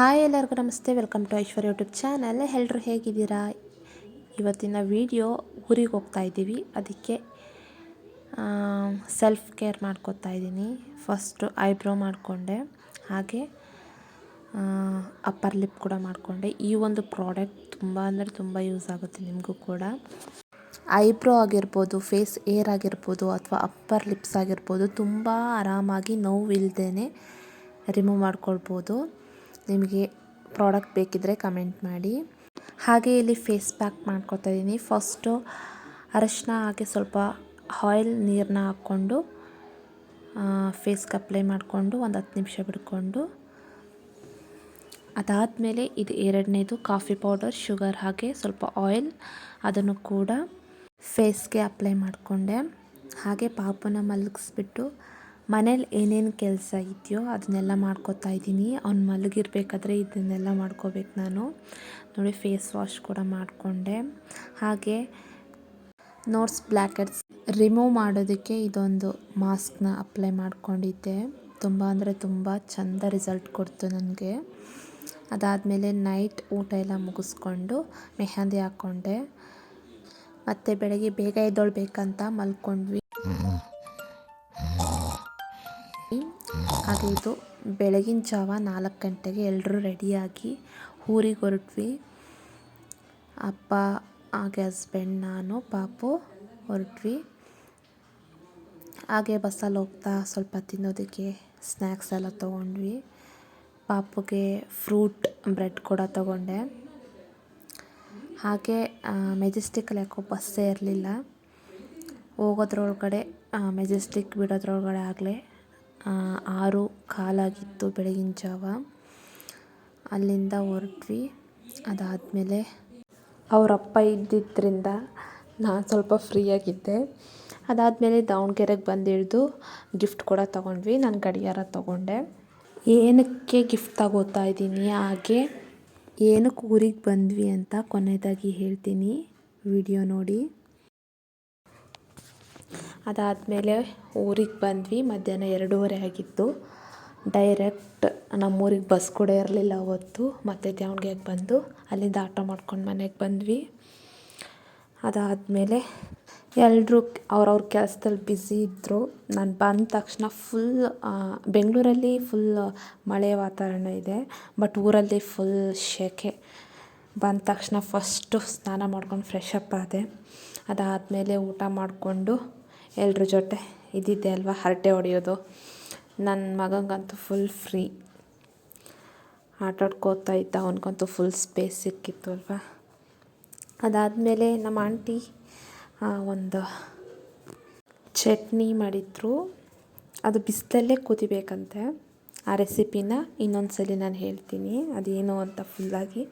Hi ಎಲ್ಲರಿಗೂ ನಮಸ್ತೆ, welcome to Aishwarya YouTube channel. ಎಲ್ಲರೂ ಹೇಗಿದ್ದೀರಾ? ಇವತ್ತಿನ ವಿಡಿಯೋ ಊರಿಗೆ ಹೋಗ್ತಾ ಇದ್ದೀವಿ. ಅದಕ್ಕೆ ಸೆಲ್ಫ್ ಕೇರ್ ಮಾಡ್ಕೋತಾ ಇದ್ದೀನಿ. ಫಸ್ಟು ಐಬ್ರೋ ಮಾಡಿಕೊಂಡೆ. ಹಾಗೆ ಅಪ್ಪರ್ ಲಿಪ್ ಕೂಡ ಮಾಡಿಕೊಂಡೆ. ಈ ಒಂದು ಪ್ರಾಡಕ್ಟ್ ತುಂಬ ಅಂದರೆ ತುಂಬ ಯೂಸ್ ಆಗುತ್ತೆ ನಿಮಗೂ ಕೂಡ. ಐಬ್ರೋ ಆಗಿರ್ಬೋದು ಫೇಸ್ ಏರ್ ಆಗಿರ್ಬೋದು, ಅಥವಾ ಅಪ್ಪರ್ ಲಿಪ್ಸ್ ಆಗಿರ್ಬೋದು, ತುಂಬ ಆರಾಮಾಗಿ ನೋವಿಲ್ದೇ ರಿಮೂವ್ ಮಾಡ್ಕೊಳ್ಬೋದು. ನಿಮಗೆ ಪ್ರಾಡಕ್ಟ್ ಬೇಕಿದ್ದರೆ ಕಮೆಂಟ್ ಮಾಡಿ. ಹಾಗೆ ಇಲ್ಲಿ ಫೇಸ್ ಪ್ಯಾಕ್ ಮಾಡ್ಕೊತಾ ಇದ್ದೀನಿ. ಫಸ್ಟು ಅರಶಿನ ಹಾಗೆ ಸ್ವಲ್ಪ ಆಯಿಲ್ ನೀರನ್ನ ಹಾಕ್ಕೊಂಡು ಫೇಸ್ಗೆ ಅಪ್ಲೈ ಮಾಡಿಕೊಂಡು ಒಂದು ಹತ್ತು ನಿಮಿಷ ಬಿಡ್ಕೊಂಡು, ಅದಾದಮೇಲೆ ಇದು ಎರಡನೇದು ಕಾಫಿ ಪೌಡರ್ ಶುಗರ್ ಹಾಗೆ ಸ್ವಲ್ಪ ಆಯಿಲ್ ಅದನ್ನು ಕೂಡ ಫೇಸ್ಗೆ ಅಪ್ಲೈ ಮಾಡಿಕೊಂಡೆ. ಹಾಗೆ ಪಾಪನ ಮಲಗಿಸ್ಬಿಟ್ಟು ಮನೇಲಿ ಏನೇನು ಕೆಲಸ ಇದೆಯೋ ಅದನ್ನೆಲ್ಲ ಮಾಡ್ಕೋತಾ ಇದ್ದೀನಿ. ಅವ್ನು ಮಲಗಿರ್ಬೇಕಾದ್ರೆ ಇದನ್ನೆಲ್ಲ ಮಾಡ್ಕೋಬೇಕು ನಾನು. ನೋಡಿ ಫೇಸ್ ವಾಶ್ ಕೂಡ ಮಾಡಿಕೊಂಡೆ. ಹಾಗೆ ನೋಟ್ಸ್ ಬ್ಲ್ಯಾಕೆಟ್ಸ್ ರಿಮೂವ್ ಮಾಡೋದಕ್ಕೆ ಇದೊಂದು ಮಾಸ್ಕ್ನ ಅಪ್ಲೈ ಮಾಡಿಕೊಂಡಿದ್ದೆ. ತುಂಬ ಅಂದರೆ ತುಂಬ ಚೆಂದ ರಿಸಲ್ಟ್ ಕೊಡ್ತು ನನಗೆ. ಅದಾದಮೇಲೆ ನೈಟ್ ಊಟ ಎಲ್ಲ ಮುಗಿಸ್ಕೊಂಡು ಮೆಹಂದಿ ಹಾಕ್ಕೊಂಡೆ ಮತ್ತು ಬೆಳಗ್ಗೆ ಬೇಗ ಎದ್ದೊಳ್ಬೇಕಂತ ಮಲ್ಕೊಂಡ್ವಿ. ಹಾಗೆ ಇದು ಬೆಳಗಿನ ಜಾವ ನಾಲ್ಕು ಗಂಟೆಗೆ ಎಲ್ಲರೂ ರೆಡಿಯಾಗಿ ಊರಿಗೆ ಹೊರಟ್ವಿ. ಅಪ್ಪ, ಹಾಗೆ ಹಸ್ಬೆಂಡ್, ನಾನು, ಪಾಪು ಹೊರಟ್ವಿ. ಹಾಗೆ ಬಸ್ಸಲ್ಲಿ ಹೋಗ್ತಾ ಸ್ವಲ್ಪ ತಿನ್ನೋದಕ್ಕೆ ಸ್ನ್ಯಾಕ್ಸ್ ಎಲ್ಲ ತೊಗೊಂಡ್ವಿ. ಪಾಪುಗೆ ಫ್ರೂಟ್, ಬ್ರೆಡ್ ಕೂಡ ತೊಗೊಂಡೆ. ಹಾಗೆ ಮೆಜೆಸ್ಟಿಕಲ್ಲಿ ಯಾಕೋ ಬಸ್ಸೇ ಇರಲಿಲ್ಲ. ಹೋಗೋದ್ರೊಳಗಡೆ ಮೆಜೆಸ್ಟಿಕ್ ಬಿಡೋದ್ರೊಳಗಡೆ ಆಗಲೇ ಆರು ಕಾಲಾಗಿತ್ತು ಬೆಳಗಿನ ಜಾವ. ಅಲ್ಲಿಂದ ಹೊರಟ್ವಿ. ಅದಾದಮೇಲೆ ಅವರಪ್ಪ ಇದ್ದಿದ್ದರಿಂದ ನಾನು ಸ್ವಲ್ಪ ಫ್ರೀಯಾಗಿದ್ದೆ ಅದಾದಮೇಲೆ ದಾವಣಗೆರೆಗೆ ಬಂದಿಳಿದು ಗಿಫ್ಟ್ ಕೂಡ ತೊಗೊಂಡ್ವಿ. ನಾನು ಗಡಿಯಾರ ತೊಗೊಂಡೆ. ಏನಕ್ಕೆ ಗಿಫ್ಟ್ ತಗೋತಾ ಇದ್ದೀನಿ? ಹಾಗೆ ಏನಕ್ಕೆ ಊರಿಗೆ ಬಂದ್ವಿ ಅಂತ ಕೊನೆಯದಾಗಿ ಹೇಳ್ತೀನಿ. ವಿಡಿಯೋ ನೋಡಿ. ಅದಾದಮೇಲೆ ಊರಿಗೆ ಬಂದ್ವಿ. ಮಧ್ಯಾಹ್ನ ಎರಡೂವರೆ ಆಗಿತ್ತು. ಡೈರೆಕ್ಟ್ ನಮ್ಮೂರಿಗೆ ಬಸ್ ಕೂಡ ಇರಲಿಲ್ಲ ಅವತ್ತು. ಮತ್ತು ದಾವಣಗೆರೆಗೆ ಬಂದು ಅಲ್ಲಿಂದ ಆಟೋ ಮಾಡ್ಕೊಂಡು ಮನೆಗೆ ಬಂದ್ವಿ. ಅದಾದಮೇಲೆ ಎಲ್ಲರೂ ಅವ್ರವ್ರ ಕೆಲಸದಲ್ಲಿ ಬ್ಯುಸಿ ಇದ್ದರು ನಾನು ಬಂದ ತಕ್ಷಣ ಫುಲ್ ಬೆಂಗಳೂರಲ್ಲಿ ಫುಲ್ ಮಳೆ ವಾತಾವರಣ ಇದೆ. ಬಟ್ ಊರಲ್ಲಿ ಫುಲ್ ಶೆಕೆ. ಬಂದ ತಕ್ಷಣ ಫಸ್ಟು ಸ್ನಾನ ಮಾಡ್ಕೊಂಡು ಫ್ರೆಶ್ ಅಪ್ ಆದೆ. ಅದಾದಮೇಲೆ ಊಟ ಮಾಡಿಕೊಂಡು ಎಲ್ರ ಜೊತೆ ಇದ್ದಿದ್ದೆ ಅಲ್ವಾ? ಹರಟೆ ಹೊಡೆಯೋದು. ನನ್ನ ಮಗಂಗಂತೂ ಫುಲ್ ಫ್ರೀ ಆಟಾಡ್ಕೋತಾ ಇದ್ದ. ಅವನಿಗಂತೂ ಫುಲ್ ಸ್ಪೇಸ್ ಸಿಕ್ಕಿತ್ತು ಅಲ್ವಾ? ಅದಾದಮೇಲೆ ನಮ್ಮ ಆಂಟಿ ಒಂದು ಚಟ್ನಿ ಮಾಡಿದ್ರು. ಅದು ಬಿಸಿಲಲ್ಲೇ ಕುದಿಬೇಕಂತೆ. ಆ ರೆಸಿಪಿನ ಇನ್ನೊಂದು ಸಲ ನಾನು ಹೇಳ್ತೀನಿ. ಅದೇನು ಅಂತ ಫುಲ್ಲಾಗಿ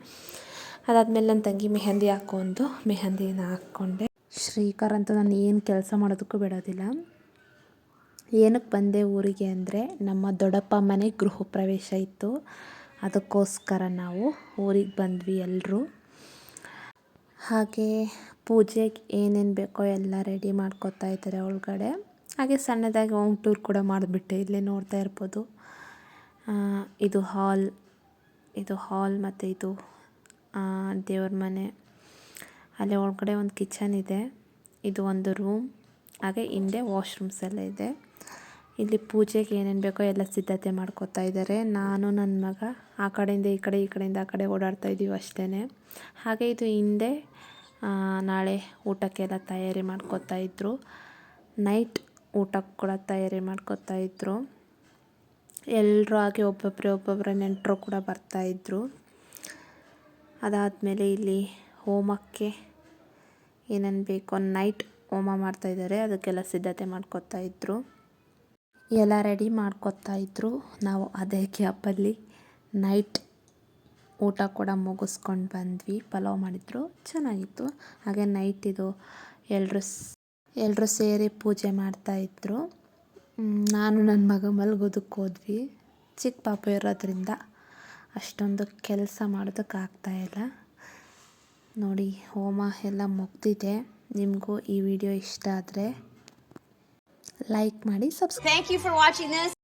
ಅದಾದಮೇಲೆ ನನ್ನ ತಂಗಿ ಮೆಹಂದಿ ಹಾಕೊಂಡು ಮೆಹಂದಿನ ಹಾಕ್ಕೊಂಡೆ. ಶ್ರೀಕರ್ ಅಂತ ನಾನು ಏನು ಕೆಲಸ ಮಾಡೋದಕ್ಕೂ ಬಿಡೋದಿಲ್ಲ. ಏನಕ್ಕೆ ಬಂದೆ ಊರಿಗೆ ಅಂದರೆ ನಮ್ಮ ದೊಡ್ಡಪ್ಪ ಮನೆ ಗೃಹ ಪ್ರವೇಶ ಇತ್ತು. ಅದಕ್ಕೋಸ್ಕರ ನಾವು ಊರಿಗೆ ಬಂದ್ವಿ ಎಲ್ಲರೂ. ಹಾಗೆ ಪೂಜೆಗೆ ಏನೇನು ಬೇಕೋ ಎಲ್ಲ ರೆಡಿ ಮಾಡ್ಕೊತಾ ಇದ್ದಾರೆ ಒಳಗಡೆ. ಹಾಗೆ ಸಣ್ಣದಾಗಿ ಹೋಮ್ ಟೂರ್ ಕೂಡ ಮಾಡಿಬಿಟ್ಟೆ ಇಲ್ಲೇ ನೋಡ್ತಾ ಇರ್ಬೋದು. ಇದು ಹಾಲ್ ಇದು ಹಾಲ್ ಮತ್ತು ಇದು ದೇವ್ರ ಮನೆ. ಅಲ್ಲಿ ಒಳಗಡೆ ಒಂದು ಕಿಚನ್ ಇದೆ. ಇದು ಒಂದು ರೂಮ್. ಹಾಗೆ ಹಿಂದೆ ವಾಶ್ರೂಮ್ಸ್ ಎಲ್ಲ ಇದೆ. ಇಲ್ಲಿ ಪೂಜೆಗೆ ಏನೇನು ಬೇಕೋ ಎಲ್ಲ ಸಿದ್ಧತೆ ಮಾಡ್ಕೋತಾ ಇದ್ದಾರೆ. ನಾನು ನನ್ನ ಮಗ ಆ ಕಡೆಯಿಂದ ಈ ಕಡೆ, ಈ ಕಡೆಯಿಂದ ಆ ಕಡೆ ಓಡಾಡ್ತಾ ಇದ್ದೀವಿ ಅಷ್ಟೇ ಹಾಗೆ ಇದು ಹಿಂದೆ ನಾಳೆ ಊಟಕ್ಕೆಲ್ಲ ತಯಾರಿ ಮಾಡ್ಕೋತಾ ಇದ್ದರು ನೈಟ್ ಊಟಕ್ಕೆ ಕೂಡ ತಯಾರಿ ಮಾಡ್ಕೋತಾ ಇದ್ದರು ಎಲ್ಲರೂ ಹಾಗೆ ಒಬ್ಬೊಬ್ಬರೇ ಒಬ್ಬೊಬ್ಬರೇ ನೆಂಟರು ಕೂಡ ಬರ್ತಾಯಿದ್ರು ಅದಾದಮೇಲೆ ಇಲ್ಲಿ ಹೋಮಕ್ಕೆ ಏನೇನು ಬೇಕೋ ನೈಟ್ ಹೋಮ ಮಾಡ್ತಾಯಿದ್ದಾರೆ ಅದಕ್ಕೆಲ್ಲ ಸಿದ್ಧತೆ ಮಾಡ್ಕೊತಾ ಇದ್ದರು ಎಲ್ಲ ರೆಡಿ ಮಾಡ್ಕೊತಾ ಇದ್ದರು ನಾವು ಅದೇ ಕ್ಯಾಪಲ್ಲಿ ನೈಟ್ ಊಟ ಕೂಡ ಮುಗಿಸ್ಕೊಂಡು ಬಂದ್ವಿ. ಪಲಾವ್ ಮಾಡಿದ್ರು. ಚೆನ್ನಾಗಿತ್ತು. ಹಾಗೆ ನೈಟ್ ಇದು ಎಲ್ಲರೂ ಎಲ್ಲರೂ ಸೇರಿ ಪೂಜೆ ಮಾಡ್ತಾಯಿದ್ರು ನಾನು ನನ್ನ ಮಗ ಮಲಗೋದಕ್ಕೆ ಹೋದ್ವಿ. ಚಿಕ್ಕ ಪಾಪ ಇರೋದ್ರಿಂದ ಅಷ್ಟೊಂದು ಕೆಲಸ ಮಾಡೋದಕ್ಕಾಗ್ತಾಯಿಲ್ಲ ನೋಡಿ, ಹೋಮ ಎಲ್ಲ ಮುಗ್ದಿದೆ ನಿಮಗೂ ಈ ವಿಡಿಯೋ ಇಷ್ಟ ಆದರೆ ಲೈಕ್ ಮಾಡಿ subscribe thank you for watching this.